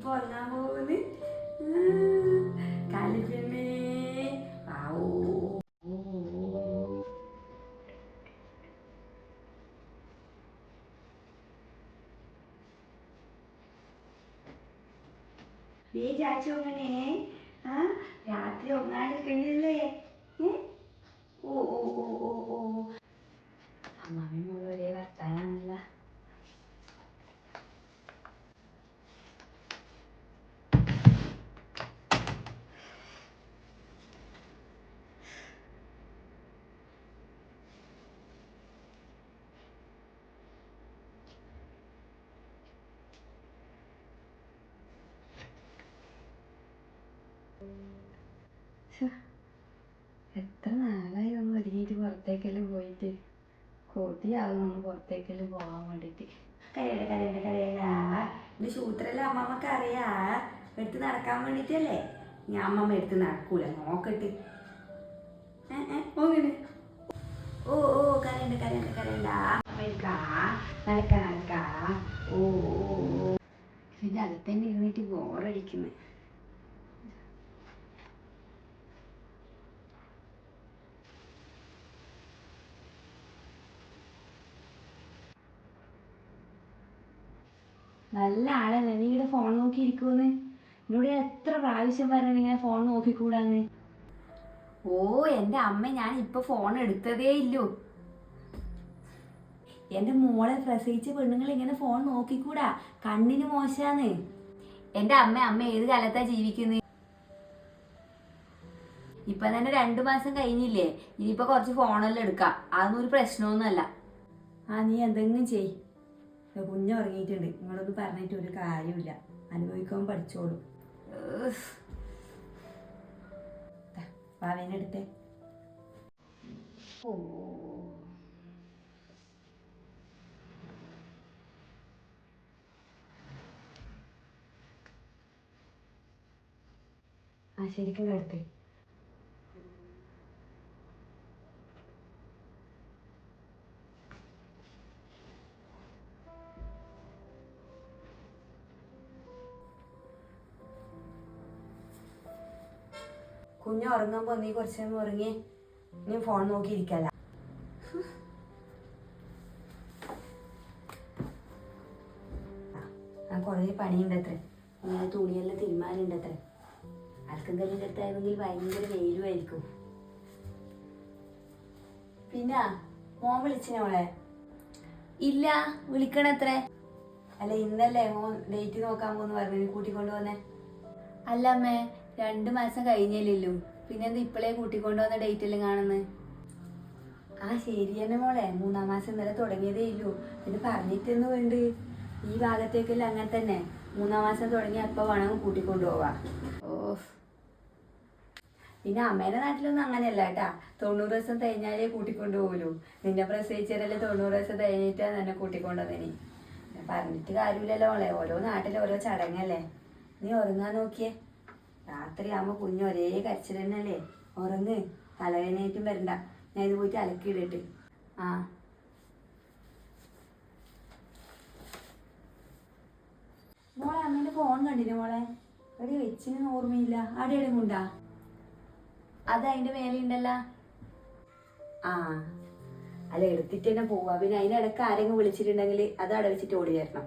ഇപ്പൊ ഉറങ്ങാൻ പോകുന്നു കാലിപ്പമ്മേ നീ ചാച്ചു ആ രാത്രി ഉറങ്ങാണ്ടിരിക്കണില്ലേ ഏ? ഓ ഓ ഓ ഓ ഓ. അമ്മാമി ഒരേ വർത്താനാണല്ല പുറത്തേക്കെല്ലാം പോയിട്ട് കൊതിയാവുന്നു പുറത്തേക്കെല്ലാം പോകാൻ വേണ്ടിയിട്ട്. കരയണ്ട കരയണ്ട കരയണ്ട. എന്റെ സൂത്രല്ല അമ്മമ്മക്ക് അറിയാ? എടുത്ത് നടക്കാൻ വേണ്ടിട്ടല്ലേ? ഞാൻ അമ്മമ്മ എടുത്ത് നടക്കൂല നോക്കട്ട്. ഏ, ഏ, പോകണ്. ഓ ഓ കരയണ്ട കരയണ്ട കരയണ്ട. അമ്മ നടക്ക നടക്ക? ഓ ഓ ഓ. തന്നെ ഇരുന്നിട്ട് ബോറടിക്കുന്നു നല്ല ആളല്ലേ നീ ഇവിടെ ഫോൺ നോക്കി ഇരിക്കുമെന്ന് എന്നോട് എത്ര പ്രാവശ്യം പറഞ്ഞു ഇങ്ങനെ ഫോൺ നോക്കിക്കൂടാന്ന്? ഓ എന്റെ അമ്മ ഞാൻ ഇപ്പൊ ഫോൺ എടുത്തതേ ഇല്ലു. എന്റെ മോളെ പ്രസവിച്ച പെണ്ണുങ്ങൾ ഇങ്ങനെ ഫോൺ നോക്കിക്കൂടാ? കണ്ണിന് മോശാന്ന്. എന്റെ അമ്മ അമ്മ ഏത് കാലത്താ ജീവിക്കുന്നത് ഇപ്പൊ തന്നെ രണ്ടു മാസം കഴിഞ്ഞില്ലേ? ഇനിയിപ്പോ കുറച്ച് ഫോണെല്ലാം എടുക്കാം. അതൊന്നും ഒരു പ്രശ്നമൊന്നുമല്ല. ആ നീ എന്തെങ്കിലും ചെയ് ദേ കുഞ്ഞ് ഉറങ്ങിയിട്ടുണ്ട് നിങ്ങളൊന്നും പറഞ്ഞിട്ട് ഒരു കാര്യമില്ല അനുഭവിക്കാൻ പഠിച്ചോളൂ. പാവേനെടുത്തേ ഓ. ആ ശരിക്കും കിടത്തേ കുഞ്ഞ് ഉറങ്ങുമ്പോ നീ കുറച്ച് നേരം ഉറങ്ങി നീ ഫോൺ നോക്കിയിരിക്കല്ല. കുറേ പണിയുണ്ട് അത്ര. ഇങ്ങനെ തുണിയെല്ലാം തിരുമാനുണ്ട് അത്ര. അൽക്കങ്കല്ലിന്റെ അടുത്തായിരുന്നെങ്കിൽ ഭയങ്കര വെയിലുമായിരിക്കും. പിന്നെ മോൻ വിളിച്ചിനോളെ ഇല്ല വിളിക്കണത്രേ അല്ല ഇന്നല്ലേ മോൻ ഡേറ്റ് നോക്കാൻ പോന്ന് പറഞ്ഞു കൂട്ടിക്കൊണ്ടു വന്നേ? അല്ല അമ്മേ രണ്ട് മാസം കഴിഞ്ഞല്ലോ പിന്നെ എന്താ ഇപ്പോഴേ കൂട്ടിക്കൊണ്ടു വന്ന ഡേറ്റ് എല്ലാം കാണുന്നത് ആ ശരി തന്നെ മോളെ. മൂന്നാം മാസം ഇന്നലെ തുടങ്ങിയതേ ഇല്ലൂ ഇത് പറഞ്ഞിട്ടെന്ന് വേണ്ട? ഈ ഭാഗത്തേക്കെല്ലാം അങ്ങനെ തന്നെ. മൂന്നാം മാസം തുടങ്ങി അപ്പൊ വേണം കൂട്ടിക്കൊണ്ടു പോവാ. ഓ പിന്നെ അമ്മേടെ നാട്ടിലൊന്നും അങ്ങനെയല്ല കേട്ടാ. തൊണ്ണൂറ് ദിവസം കഴിഞ്ഞാലേ കൂട്ടിക്കൊണ്ടു പോകലൂ നിന്നെ പ്രസവിച്ചതല്ലേ തൊണ്ണൂറ് ദിവസം കഴിഞ്ഞിട്ടാ തന്നെ കൂട്ടിക്കൊണ്ടുവന്നി പറഞ്ഞിട്ട് കാര്യമില്ലല്ലോ മോളെ. ഓരോ നാട്ടിലെ ഓരോ ചടങ്ങല്ലേ. നീ ഉറങ്ങാൻ നോക്കിയേ. രാത്രിയാകുമ്പോ കുഞ്ഞ് ഒരേ കരച്ചിൽ തന്നെയല്ലേ ഉറങ്ങ്. തലവേദനയായിട്ടും വരണ്ട. ഞാൻ ഇത് പോയിട്ട് അലക്കിയിടട്ട്. ആ. മോളെ അമ്മേന്റെ ഫോൺ കണ്ടിന് മോളെ? എവിടെ വെച്ചിന് ഓർമ്മയില്ല. അവിടെ എവിടെ കൊണ്ടാ അത് അതിന്റെ മേലെ ഉണ്ടല്ലോ ആ. അല്ല എടുത്തിട്ട് തന്നെ പോവാ. പിന്നെ അതിനിടക്ക് ആരെങ്കിലും വിളിച്ചിട്ടുണ്ടെങ്കിൽ അത് അവിടെ വെച്ചിട്ട് ഓടി തരണം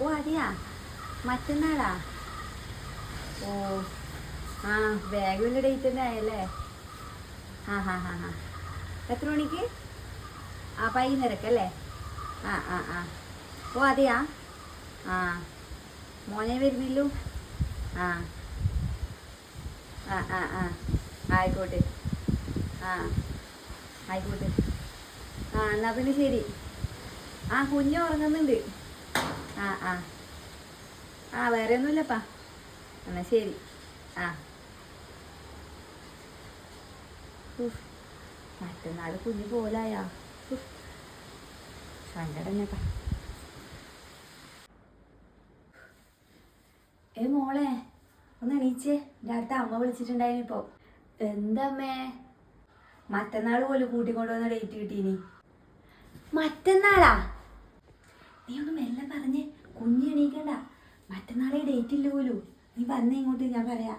ഓ അതെയാ ഓ ആ ബാഗിന്റെ ഡേറ്റ് തന്നെ ആയല്ലേ? ആ ഹാ ഹാ ഹാ എത്ര മണിക്ക്? ആ വൈകുന്നേരക്കല്ലേ ആ ആ ആ. ഓ അതെയാ? ആ. മോനെ വരുന്നില്ലു? ആ. ആ ആ ആ. ആയിക്കോട്ടെ. ആ. ആയിക്കോട്ടെ. ആ എന്നാൽ പിന്നെ ശരി. ആ കുഞ്ഞ് ഉറങ്ങുന്നുണ്ട്. ആ ആ. ആ വേറെ ഒന്നുമില്ലപ്പാ എന്നാ ശരി. ആ. ഉഫ്. മറ്റന്നാൾ കുഞ്ഞ് പോലായാ. ഉഫ്. സങ്കടം കേട്ടാ ഏ മോളെ ഒന്ന് എണീച്ചേ. എന്റെ അടുത്ത അമ്മ വിളിച്ചിട്ടുണ്ടായിരുന്നു ഇപ്പോൾ എന്തമ്മേ? മറ്റന്നാൾ പോലും കൂട്ടിക്കൊണ്ടുവന്ന ഡേറ്റ് കിട്ടീനി. മറ്റന്നാളാ? നീ ഒന്ന് മെല്ലെ പറഞ്ഞ് കുഞ്ഞ് എണീക്കണ്ട. മറ്റന്നാളെ ഡേറ്റ് ഇല്ല പോലും. നീ വന്നേ ഇങ്ങോട്ട് ഞാൻ പറയാ.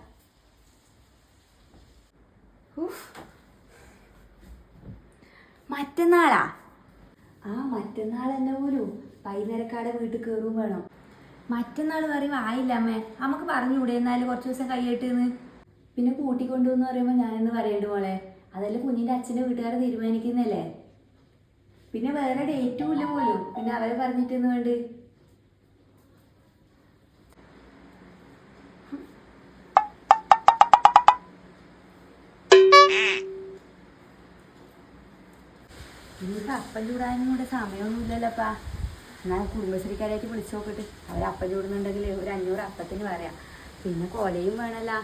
മറ്റന്നാളാ? ആ മറ്റന്നാൾ തന്നെ പോലും. വൈകുന്നേരക്കാടെ വീട്ടിൽ കയറും വേണം. മറ്റന്നാൾ പറയുമ്പോൾ ആയില്ല അമ്മേ. നമുക്ക് പറഞ്ഞുകൂടെ എന്നാലും കുറച്ച് ദിവസം കൈയ്യട്ടെന്ന് പിന്നെ കൂട്ടിക്കൊണ്ടുവന്ന് പറയുമ്പോൾ ഞാനെന്ന് പറയണ്ട മോളെ? അതല്ല കുഞ്ഞിന്റെ അച്ഛന്റെ വീട്ടുകാരെ തീരുമാനിക്കുന്നല്ലേ? പിന്നെ വേറെ ഡേറ്റും ഇല്ല പോലും. പിന്നെ അവരെ പറഞ്ഞിട്ടെന്ന് വേണ്ട ഇനിയിപ്പോൾ അപ്പം ചൂടാനും കൂടെ സമയമൊന്നുമില്ലല്ലോപ്പാ. ഞാൻ കുടുംബശ്രീക്കാരായിട്ട് വിളിച്ചു നോക്കട്ടെ. അവർ അപ്പം ചൂടുന്നുണ്ടെങ്കിൽ ഒരു അഞ്ഞൂറ് അപ്പത്തിന് പറയാം. പിന്നെ കൊലയും വേണല്ലോ.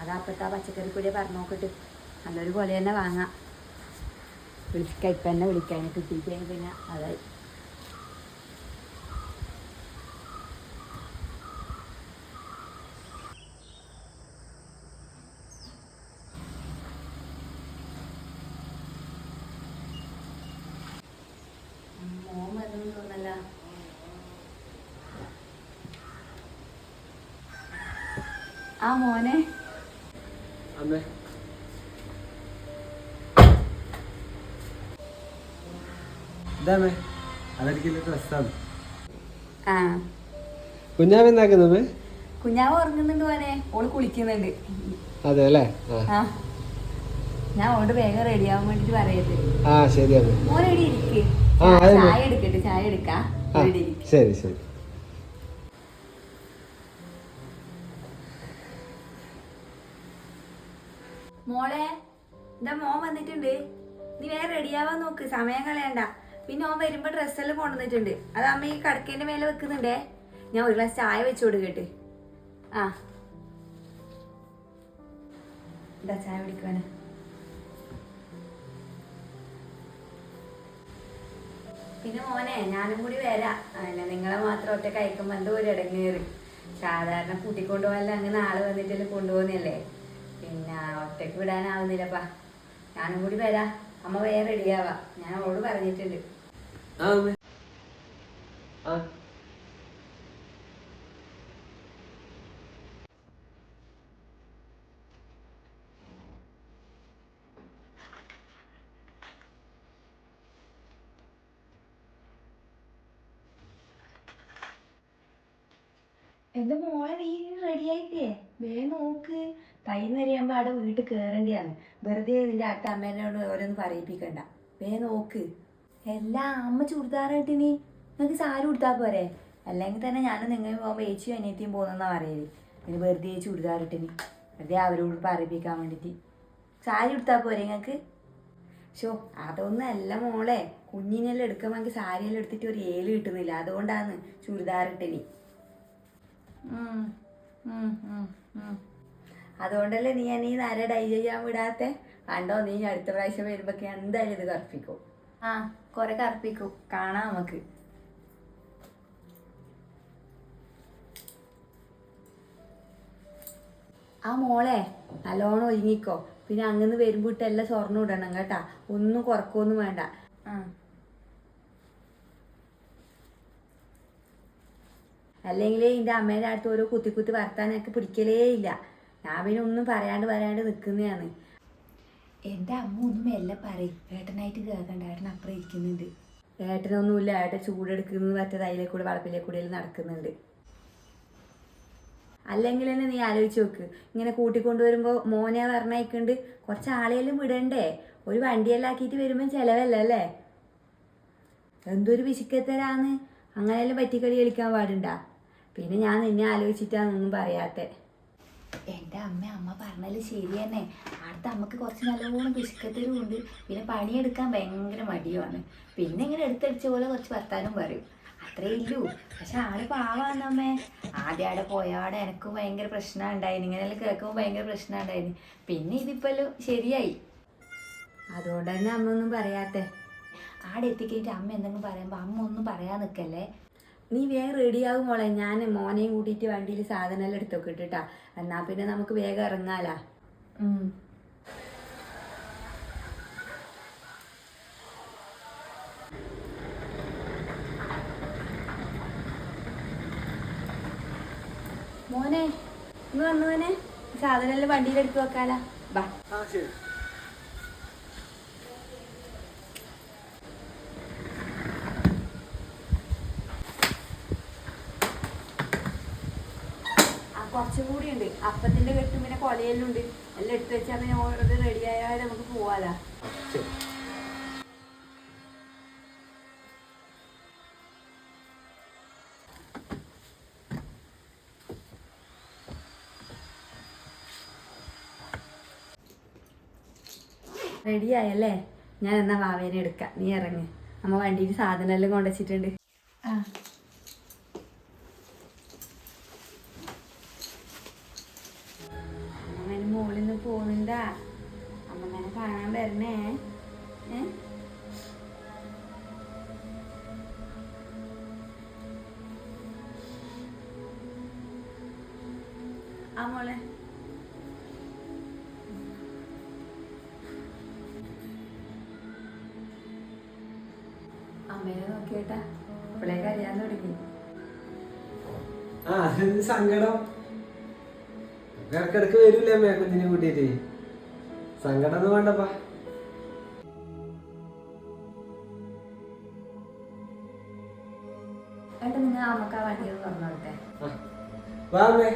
അത് അപ്പത്തെ പച്ചക്കറി കൂടെ പറഞ്ഞു നോക്കട്ടെ. നല്ലൊരു കൊല തന്നെ വാങ്ങാം. വിളിക്കാം ഇപ്പം വിളിക്കാൻ കിട്ടിയിട്ട് പിന്നെ അതായി. ആ മോനെ. ഇതാമേ അതെനിക്കില്ല ഡ്രസ്സാണ് ആ. കുഞ്ഞാവ് എന്താക്കുന്നമ്മേ കുഞ്ഞാവ് ഉറങ്ങുന്നുണ്ട് മോനെ. ഓൾ കുളിക്കുന്നുണ്ട്. അതെ അല്ലേ ഞാൻ ഓളോട് വേഗം റെഡി ആവാൻ വേണ്ടിട്ട് പറയരുത്. ആ ശരിയാണ് മോനെ മോൻ ഇരിക്കേ. ചായ എടുക്കട്ടെ ചായ എടുക്കാം. ഇവിടെ ശരി ശരി. മോളെ എന്താ മോൻ വന്നിട്ടുണ്ട്. നീ വേറെ റെഡിയാവാൻ നോക്ക്. സമയം കളയണ്ട. പിന്നെ ഓൻ വരുമ്പോ ഡ്രസ്സെല്ലാം കൊണ്ടുവന്നിട്ടുണ്ട്. അത് അമ്മ ഈ കടക്കേന്റെ മേലെ വെക്കുന്നുണ്ടേ? ഞാൻ ഒരു ഗ്ലാസ് ചായ വെച്ചു കൊടുക്കട്ടെ. ആ. എന്താ ചായ കുടിക്കുവാന്. പിന്നെ മോനെ ഞാനും കൂടി വരാം. അല്ല നിങ്ങളെ മാത്രം ഒറ്റ കഴിക്കുമ്പോ എന്തോ ഒരു ഇടങ്ങേറ്. സാധാരണ കൂട്ടിക്കൊണ്ടുപോകല്ല അങ്ങനെ ആൾ വന്നിട്ടല്ലേ കൊണ്ടുപോകുന്നല്ലേ പിന്നെ ഒറ്റയ്ക്ക് വിടാനാവുന്നില്ലപ്പാ. ഞാനും കൂടി വരാം. അമ്മ വേറെ റെഡിയാവാ ഞാൻ അവളോട് പറഞ്ഞിട്ടുണ്ട്. എന്റെ മോളെ നീ റെഡി ആയിട്ടേ വേ നോക്ക്. വൈകുന്നേരം അവിടെ വീട്ടിൽ കേറേണ്ടിയാണ്. വെറുതെ ഇതിന്റെ അടുത്ത അമ്മേനോട് ഓരോന്ന് പറയിപ്പിക്കണ്ട. വേ നോക്ക്. എല്ലാ അമ്മ ചുരിദാറായിട്ട് നീ നിങ്ങൾക്ക് സാരി കൊടുത്താൽ പോരെ. അല്ലെങ്കിൽ തന്നെ ഞാനും നിങ്ങൾ പോകുമ്പോൾ ഏച്ചിയും അനിയത്തിയും പോകുന്നെന്നാ പറയൽ. ഇനി വെറുതെ ചുരിദാറിട്ട് നീ വെറുതെ അവരോട് പറയിപ്പിക്കാൻ വേണ്ടിയിട്ട് സാരി കൊടുത്താൽ പോരെ നിങ്ങൾക്ക്? ഷോ അതൊന്നും അല്ല മോളെ. കുഞ്ഞിനെല്ലാം എടുക്കുമ്പോൾ സാരിയെല്ലാം എടുത്തിട്ട് ഒരു ഏൽ കിട്ടുന്നില്ല. അതുകൊണ്ടാണ് ചുരിദാറിട്ടിനി. അതുകൊണ്ടല്ലേ നീ എന്നെ ഈ നര ഡൈ ചെയ്യാൻ വിടാത്തെ? കണ്ടോ നീ അടുത്ത പ്രാവശ്യം വരുമ്പോഴൊക്കെ എന്തായാലും ഇത് കറുപ്പിക്കും. ആ കുറെ കറുപ്പിക്കും. കാണാം നമുക്ക്. ആ മോളെ നല്ലോണം ഒരുങ്ങിക്കോ. പിന്നെ അങ്ങനെ വരുമ്പോ ഇട്ട് എല്ലാം സ്വർണം ഇടണം കേട്ടാ. ഒന്നും കുറക്കൊന്നും വേണ്ട. ആ. അല്ലെങ്കിൽ എന്റെ അമ്മേന്റെ അടുത്ത് ഓരോ കുത്തി കുത്തി വർത്താനൊക്കെ പിടിക്കലേ ഇല്ല. ഞാൻ പിന്നെ ഒന്നും പറയാണ്ട് പറയാണ്ട് നിൽക്കുന്നതാണ് എന്റെ അമ്മ ഒന്നും മെല്ലെ പറയും ഏട്ടനായിട്ട് കേൾക്കണ്ട ഏട്ടൻ അപ്പുറം ഇരിക്കുന്നുണ്ട്. ഏട്ടനൊന്നുമില്ല ഏട്ടൻ ചൂടെടുക്കുന്നത് മറ്റേ തൈലെ കൂടെ വളപ്പിലെ കൂടെ നടക്കുന്നുണ്ട്. അല്ലെങ്കിൽ തന്നെ നീ ആലോചിച്ച് നോക്ക് ഇങ്ങനെ കൂട്ടിക്കൊണ്ടുവരുമ്പോൾ മോനെ പറഞ്ഞയക്കുന്നുണ്ട് കുറച്ച് ആളെയെല്ലാം വിടണ്ടേ? ഒരു വണ്ടിയെല്ലാം ആക്കിയിട്ട് വരുമ്പോൾ ചിലവല്ല അല്ലേ? എന്തൊരു പിശുക്കത്തരാന്ന് അങ്ങനെയെല്ലാം പറ്റിക്കളി കളിക്കാൻ പാടുണ്ടാ. പിന്നെ ഞാൻ നിന്നെ ആലോചിച്ചിട്ടാന്നൊന്നും പറയാത്തെ. എന്റെ അമ്മ അമ്മ പറഞ്ഞാൽ ശരി തന്നെ. അടുത്ത അമ്മയ്ക്ക് കുറച്ച് നല്ലോണം പിശുക്കത്തിലും ഉണ്ട്. പിന്നെ പണിയെടുക്കാൻ ഭയങ്കര മടിയുമാണ്. പിന്നെ ഇങ്ങനെ എടുത്തടിച്ച പോലെ കുറച്ച് വർത്താനം പറയും. അത്രേ ഇല്ലൂ പക്ഷെ ആൾ പാവാന്നമ്മേ ആദ്യം അവിടെ പോയാടെ എനക്കും ഭയങ്കര പ്രശ്നം ഉണ്ടായിന്. ഇങ്ങനെയെല്ലാം കേൾക്കുമ്പോൾ ഭയങ്കര പ്രശ്നം ഉണ്ടായിന്. പിന്നെ ഇതിപ്പോഴും ശരിയായി. അതുകൊണ്ട് തന്നെ അമ്മ ഒന്നും പറയാത്തെ. ആടെ എത്തിക്കഴിഞ്ഞിട്ട് അമ്മ എന്തെങ്കിലും പറയുമ്പോൾ അമ്മ ഒന്നും പറയാൻ നിൽക്കല്ലേ നീ വേഗം റെഡിയാകും മോളെ. ഞാൻ മോനെയും കൂട്ടിയിട്ട് വണ്ടിയിൽ സാധനമെല്ലാം എടുത്തൊക്കെ ഇട്ടിട്ടാ. എന്നാ പിന്നെ നമുക്ക് വേഗം ഇറങ്ങാലാ. മോനെ ഇന്ന് വന്നു മോനെ സാധനമെല്ലാം വണ്ടിയിൽ എടുത്തു വെക്കാലാ. ബാ. ആ ശരി ആ കുറച്ചും കൂടി ഉണ്ട് അപ്പത്തിന്റെ കെട്ടും പിന്നെ കൊലയെല്ലാം ഉണ്ട് എല്ലാം എടുത്തു വെച്ചാൽ പിന്നെ ഓർഡർ റെഡി ആയാൽ നമുക്ക് പോവാലോ. റെഡിയായല്ലേ ഞാൻ എന്നാ വാവേനെ എടുക്കാം. നീ ഇറങ്ങി. നമ്മൾ വണ്ടിയിൽ സാധനം എല്ലാം കൊണ്ടുവച്ചിട്ടുണ്ട് പോകുന്നുണ്ടാ അമ്മങ്ങനെ കാണാൻ വരണേ. ആ മോളെ. നോക്കിയേട്ടാ. ഇപ്പോഴേക്ക് കരയാൻ തുടങ്ങി. ആ സങ്കടം? ഇടക്കിടക്ക് വരില്ലേ അമ്മയെ കുഞ്ഞിനെ കൂട്ടിയിട്ട്? സങ്കടം ഒന്നും വേണ്ടപ്പാ. ഏട്ടാ നിങ്ങൾ അമ്മയ്ക്ക് ആ വണ്ടി ഒന്ന് തുറന്നോട്ടെ വാ അമ്മേ.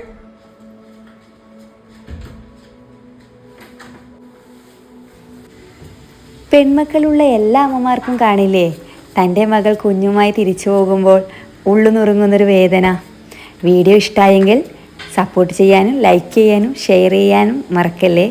പെൺമക്കളുള്ള എല്ലാ അമ്മമാർക്കും കാണില്ലേ? തന്റെ മകൾ കുഞ്ഞുമായി തിരിച്ചു പോകുമ്പോൾ ഉള്ളു നുറുങ്ങുന്നൊരു വേദന. വീഡിയോ ഇഷ്ടമായെങ്കിൽ സപ്പോർട്ട് ചെയ്യാനും ലൈക്ക് ചെയ്യാനും ഷെയർ ചെയ്യാനും മറക്കല്ലേ?